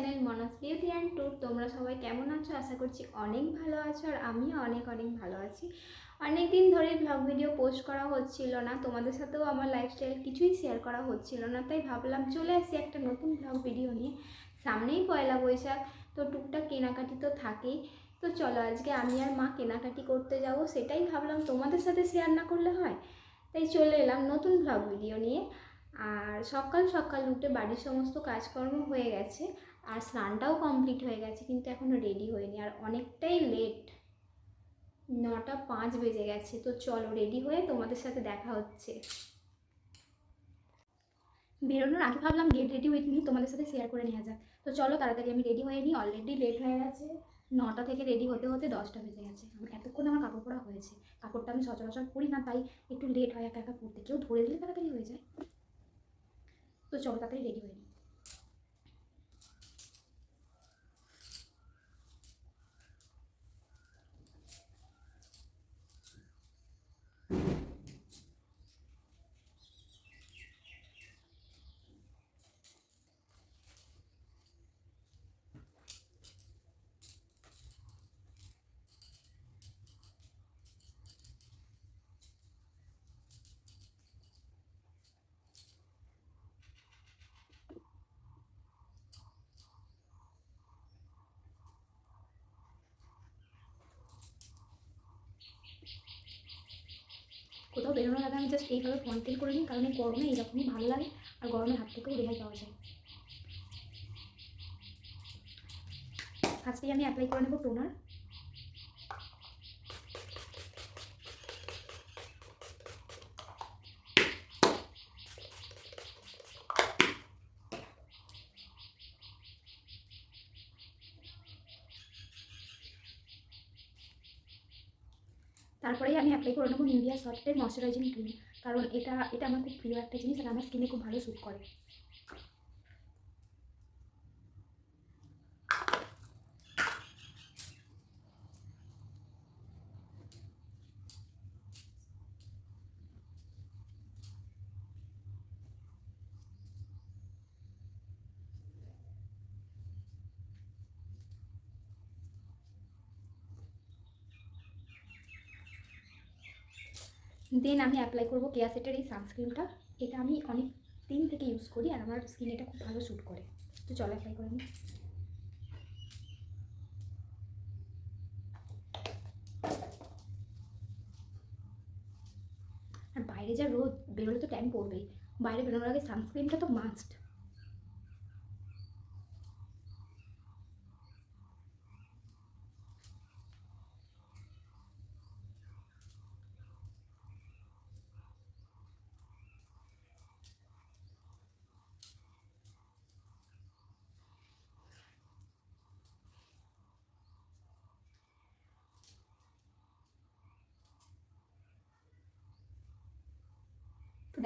Channel Mona's beauty and tour তোমরা সবাই কেমন আছো? আশা করছি অনেক ভালো আছো আর আমিও অনেক অনেক ভালো আছি। অনেক দিন ধরে ব্লগ ভিডিও পোস্ট করা হচ্ছিল না। তোমাদের সাথেও আমার লাইফস্টাইল কিছুই শেয়ার করা হচ্ছিল না। তাই ভাবলাম চলে আসি একটা নতুন ব্লগ ভিডিও নিয়ে। সামনেই পয়লা বৈশাখ, তো টুকটাক কেনাকাটি তো থাকেই। তো চলো আজকে আমি আর মা কেনাকাটি করতে যাব, সেটাই ভাবলাম তোমাদের সাথে শেয়ার না করলে হয়। তাই চলে এলাম নতুন ব্লগ ভিডিও নিয়ে। আর সকাল সকাল উঠে বাড়ির সমস্ত কাজকর্ম হয়ে গেছে। আর স্নানটাও কমপ্লিট হয়ে গেছে, কিন্তু এখনও রেডি হয়নি। আর অনেকটাই লেট নটা পাঁচ বেজে গেছে। তো চলো রেডি হয়ে তোমাদের সাথে দেখা হচ্ছে। বেরোনোর আগে ভাবলাম গেট রেডি উইথ মি তোমাদের সাথে শেয়ার করে নেওয়া যাক। তো চলো তাড়াতাড়ি আমি রেডি হয়ে নিই অলরেডি লেট হয়ে গেছে। নটা থেকে রেডি হতে হতে দশটা বেজে গেছে। এতক্ষণ আমার কাপড় পরা হয়েছে। কাপড়টা আমি সচরাচর পরি না, তাই একটু লেট হয় একা একা পড়তে কেউ ধরে দিলে তাড়াতাড়ি হয়ে যায়। তো চলো তাড়াতাড়ি রেডি হয়ে নিই বেরোনোর আগে আমি জাস্ট এইভাবে ফোন করে নিই, কারণ গরমে এইরকমই ভালো লাগে, আর গরমের হাত থেকেও রেহাই পাওয়া যায়। আজকেই আমি অ্যাপ্লাই করে নেব টোনার তারপরেই আমি অ্যাপ্লাই করে নেব ইন্ডিয়া সফটের ময়শ্চারাইজিং ক্রিম কারণ এটা এটা আমার খুব প্রিয় একটা জিনিস আর আমার স্কিনে খুব ভালো স্যুট করে। দেন আমি অ্যাপ্লাই করব কেয়াসেটের এই সানস্ক্রিনটা এটা আমি অনেক দিন থেকে ইউজ করি আর আমার স্কিন এটা খুব ভালো শ্যুট করে। তো চলো অ্যাপ্লাই করে নিই। আর বাইরে যা রোদ, বেরোলে তো ট্যান পড়বেই। বাইরে বেরোনোর আগে সানস্ক্রিনটা তো মাস্ট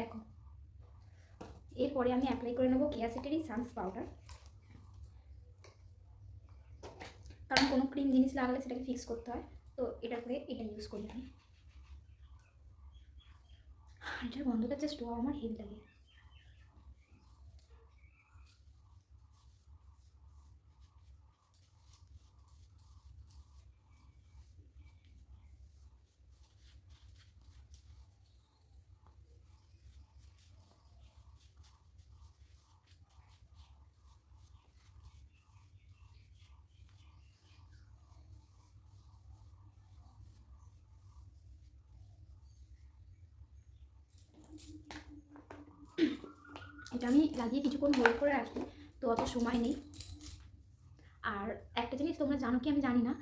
দেখো। এরপরে আমি অ্যাপ্লাই করে নেব কেয়াসিটেরই সানস পাউডার কারণ কোনো ক্রিম জিনিস লাগালে সেটাকে ফিক্স করতে হয়। তো এটা করে এটা ইউজ করি আমি। এটার গন্ধটা জাস্ট আমার হেভ লাগে। এটা আমি লাগিয়ে কিছুক্ষণ হোল্ড করে রাখি, তো অত সময় নেই। আর একটা জিনিস তোমরা জানো কি আমি জানি না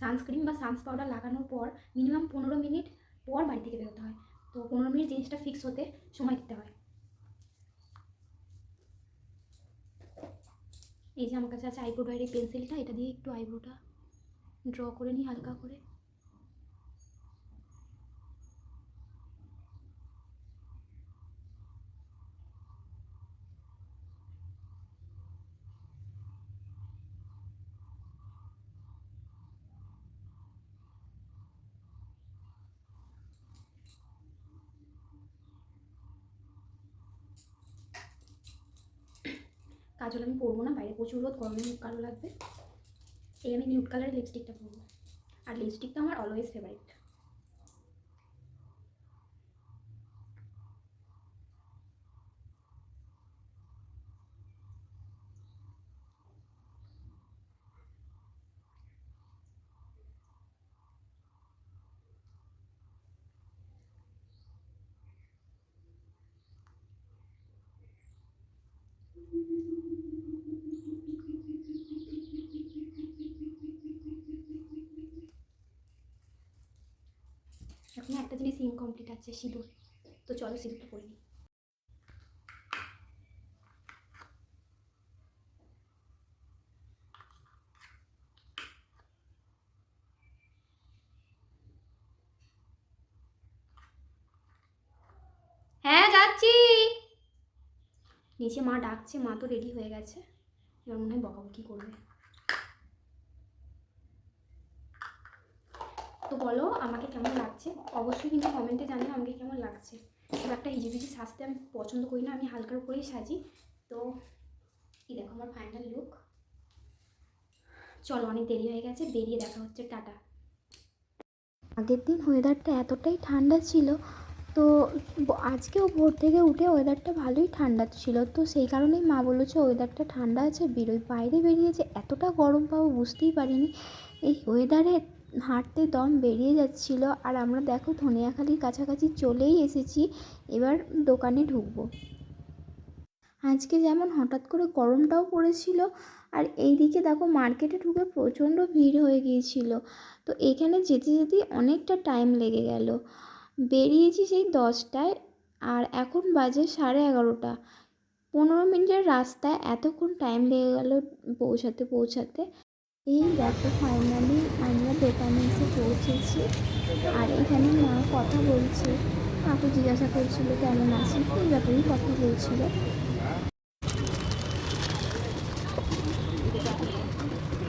সানস্ক্রিন বা সানস পাউডার লাগানোর পর মিনিমাম পনেরো মিনিট পর বাড়ি থেকে বেরোতে হয়। তো পনেরো মিনিট জিনিসটা ফিক্স হতে সময় দিতে হয়। এই যে আমার কাছে আছে আইব্রো ড্রয়ের পেন্সিলটা এটা দিয়ে একটু আইব্রোটা ড্র করে নিই হালকা করে। কাজল আমি পরবো না, বাইরে প্রচুর রোদ, গরমে মুখ কালো লাগবে। এই আমি নিউট কালারের লিপস্টিকটা পরবো। আর লিপস্টিকটা আমার অলওয়েজ ফেভারিট এখন একটা জিনিস ইনকমপ্লিট আছে সিঁদুর। তো চলো সিঁদুরটা পরে। নিই হ্যাঁ যাচ্ছি। নিচে মা ডাকছে, মা তো রেডি হয়ে গেছে। এবার মনে হয় বকাবকি করবে। তো বলো, আমাকে কেমন লাগছে? অবশ্যই কিন্তু কমেন্টে জানিও আমাকে কেমন লাগছে। খুব একটা হিজিবিজি সাজতে আমি পছন্দ করি না, আমি হালকার উপরেই সাজি। তো এই দেখো আমার ফাইনাল লুক চলো, অনেক দেরি হয়ে গেছে, বেরিয়ে দেখা হচ্ছে, টাটা। আগের দিন ওয়েদারটা এতটাই ঠান্ডা ছিল তো আজকেও ভোর থেকে উঠে ওয়েদারটা ভালোই ঠান্ডা ছিল। তো সেই কারণেই মা বলেছে ওয়েদারটা ঠান্ডা আছে, বেরোই। বাইরে বেরিয়েছে, এতটা গরম পাবো বুঝতেই পারিনি। এই ওয়েদারে হাঁটতে দম বেরিয়ে যাচ্ছিল। আর আমরা দেখো, ধনিয়াখালির কাছাকাছি চলেই এসেছি। এবার দোকানে ঢুকবো। আজকে যেমন হঠাৎ করে গরমটাও পড়েছিল, আর এইদিকে দেখো, মার্কেটে ঢুকে প্রচণ্ড ভিড় হয়ে গিয়েছিল। তো এখানে যেতে যেতেই অনেকটা টাইম লেগে গেল। বেরিয়েছি সেই দশটায় আর এখন বাজে সাড়ে এগারোটা। পনেরো মিনিটের রাস্তায় এতক্ষণ টাইম লেগে গেল পৌঁছাতে পৌঁছাতে। এই দেখো ফাইনালি আমরা এসে পৌঁছেছি। আর এখানে মা কথা বলছে। কাকু জিজ্ঞাসা করছিল, কেমন আছি এই ব্যাপারেই কথা বলছিল।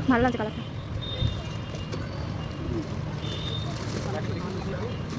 ভালো লাগছে কালারটা কোথায় গেছে কোথায় গেল এটা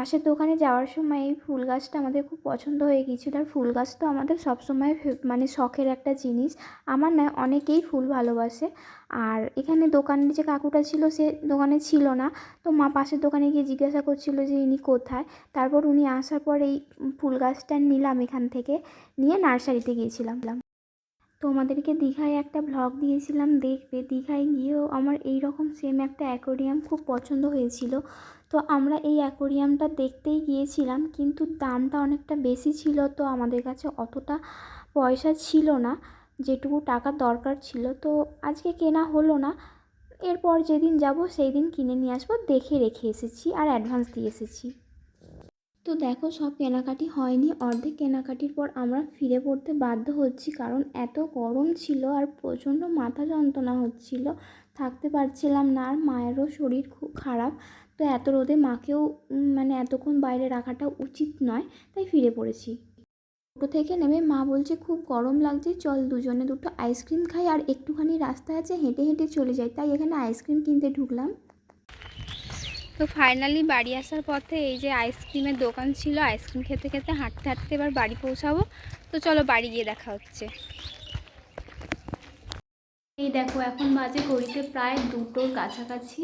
পাশের দোকানে যাওয়ার সময় এই ফুল গাছটা আমাদের খুব পছন্দ হয়ে গিয়েছিল। আর ফুল গাছ তো আমাদের সবসময় মানে শখের একটা জিনিস। আমার নয় অনেকেই ফুল ভালোবাসে। আর এখানে দোকানে যে কাকুটা ছিল সে দোকানে ছিল না। তো মা পাশের দোকানে গিয়ে জিজ্ঞাসা করছিল যে ইনি কোথায়? তারপর উনি আসার পর এই ফুল গাছটা নিলাম এখান থেকে। নিয়ে নার্সারিতে গিয়েছিলাম। তোমাদেরকে দীঘায় একটা ব্লগ দিয়েছিলাম, দেখবে। দীঘায় গিয়েও আমার এই রকম সেম একটা অ্যাকোরিয়াম খুব পছন্দ হয়েছিল। তো আমরা এই অ্যাকোরিয়ামটা দেখতেই গিয়েছিলাম, কিন্তু দামটা অনেকটা বেশি ছিল, তো আমাদের কাছে অতটা পয়সা ছিল না, যেটুকু টাকার দরকার ছিল। তো আজকে কেনা হলো না, এরপর যেদিন যাব সেই দিন কিনে নিয়ে আসব, দেখে রেখে এসেছি, আর অ্যাডভান্স দিয়ে এসেছি। তো দেখো, সব কেনাকাটি হয়নি। অর্ধেক কেনাকাটির পর আমরা ফিরে পড়তে বাধ্য হচ্ছি, কারণ এত গরম ছিল আর প্রচণ্ড মাথা যন্ত্রণা হচ্ছিল। থাকতে পারছিলাম না আর মায়েরও শরীর খুব খারাপ। তো এত রোদে মাকেও মানে এতক্ষণ বাইরে রাখাটা উচিত নয়, তাই ফিরে পড়েছি। টোটো থেকে নেমে মা বলছে, খুব গরম লাগছে, চল দুজনে দুটো আইসক্রিম খাই। আর একটুখানি রাস্তা আছে, হেঁটে হেঁটে চলে যাই। তাই এখানে আইসক্রিম কিনতে ঢুকলাম। তো ফাইনালি বাড়ি আসার পথে এই যে আইসক্রিমের দোকান ছিল আইসক্রিম খেতে খেতে হাঁটতে হাঁটতে এবার বাড়ি পৌঁছাবো। তো চলো বাড়ি গিয়ে দেখা হচ্ছে। এই দেখো, এখন বাজে ঘড়িতে প্রায় দুটোর কাছাকাছি।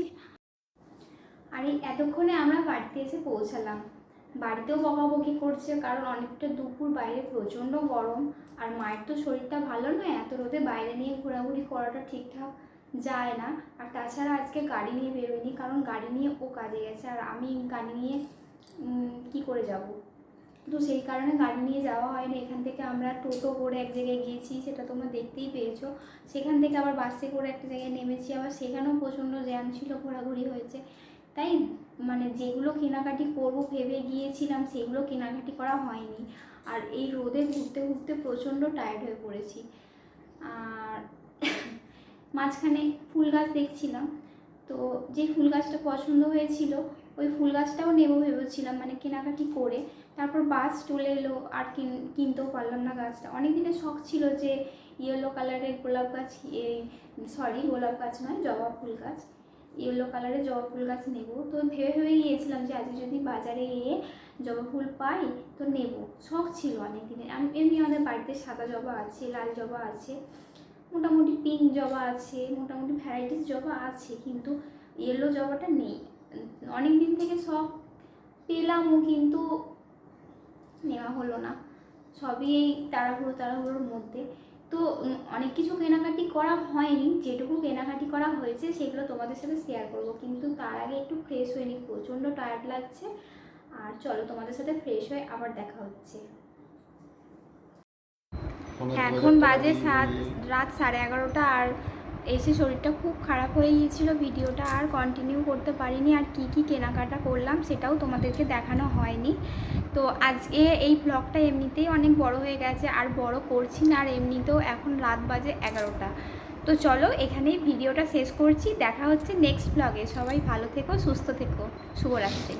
আর এই এতক্ষণে আমরা বাড়িতে এসে পৌঁছালাম। বাড়িতেও বকাবকি করছে, কারণ অনেকটা দুপুর, বাইরে প্রচণ্ড গরম। আর মায়ের তো শরীরটা ভালো নয়, এত রোদে বাইরে নিয়ে ঘোরাঘুরি করাটা ঠিকঠাক যায় না। আর তাছাড়া আজকে গাড়ি নিয়ে বেরোয়নি, কারণ গাড়ি নিয়ে ও কাজে গেছে। আর আমি গাড়ি নিয়ে কি করে যাব? তো সেই কারণে গাড়ি নিয়ে যাওয়া হয়নি। এখান থেকে আমরা টোটো করে এক জায়গায় গিয়েছি, সেটা তোমরা দেখতেই পেয়েছ। সেখান থেকে আবার বাসে করে একটা জায়গায় নেমেছি। আবার সেখানেও প্রচণ্ড জ্যাম ছিল, ঘোরাঘুরি হয়েছে। তাই মানে যেগুলো কেনাকাটি করব ভেবে গিয়েছিলাম, সেগুলো কেনাকাটি করা হয়নি। আর এই রোদে ঘুরতে ঘুরতে প্রচণ্ড টায়ার্ড হয়ে পড়েছি। আর মাঝখানে ফুল গাছ দেখছিলাম। তো যে ফুল গাছটা পছন্দ হয়েছিল, ওই ফুল গাছটাও নেব ভেবেছিলাম মানে কেনাকাটি করে। তারপর বাস চলে এলো, আর কিন, কিনতেও পারলাম না গাছটা। অনেক দিনের শখ ছিল যে ইয়েলো কালারের গোলাপ গাছ, এই সরি গোলাপ গাছ নয়, জবা ফুল গাছ ইয়েলো কালারের জবা ফুল গাছ নেব। তো ভেবে ভেবে গিয়েছিলাম যে আজকে যদি বাজারে গিয়ে জবা ফুল পাই, তো নেব। শখ ছিল অনেক দিনের এমনি আমাদের বাড়িতে সাদা জবা আছে, লাল জবা আছে। মোটামুটি পিঙ্ক জবা আছে, মোটামুটি ভ্যারাইটিস জবা আছে, কিন্তু ইয়েলো জবাটা নেই। অনেক দিন থেকে সব পেলামও, কিন্তু নেওয়া হলো না। সবই এই তাড়াহুড়ো তাড়াহুড়োর মধ্যে। তো অনেক কিছু কেনাকাটি করা হয়নি, যেটুকু কেনাকাটি করা হয়েছে সেগুলো তোমাদের সাথে শেয়ার করব। কিন্তু তার আগে একটু ফ্রেশ হয়ে নিই প্রচণ্ড টায়ার্ড লাগছে। আর চলো তোমাদের সাথে ফ্রেশ হয়ে আবার দেখা হচ্ছে। এখন বাজে সাত রাত সাড়ে এগারোটা আর এসে শরীরটা খুব খারাপ হয়ে গিয়েছিল ভিডিওটা আর কন্টিনিউ করতে পারিনি আর কি কি কেনাকাটা করলাম সেটাও তোমাদেরকে দেখানো হয়নি। তো আজকে এই ব্লগটা এমনিতেই অনেক বড় হয়ে গেছে আর বড় করছি না আর এমনিতেও এখন রাত বাজে এগারোটা। তো চলো এখানেই ভিডিওটা শেষ করছি দেখা হচ্ছে নেক্সট ব্লগে সবাই ভালো থেকো সুস্থ থেকো শুভরাত্রি।